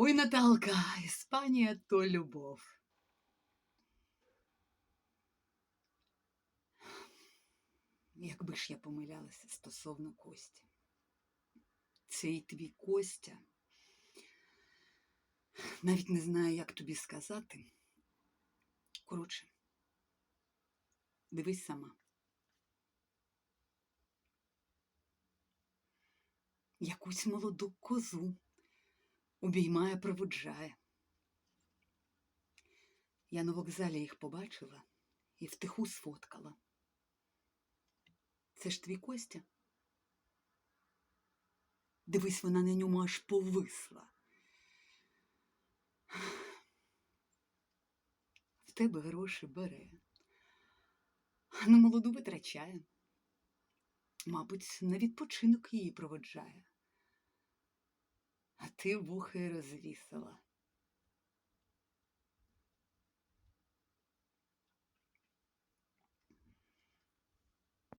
Ой, Наталка, Іспанія то любов. Якби ж я помилялася стосовно Кості. Цей твій Костя. Навіть не знаю, як тобі сказати. Коротше, дивись сама. Якусь молоду козу обіймає, проводжає. Я на вокзалі їх побачила і втиху сфоткала. Це ж твій Костя. Дивись, вона на ньому аж повисла. В тебе гроші бере, а на молоду витрачає. Мабуть, на відпочинок її проводжає. Ти вухи розвісила.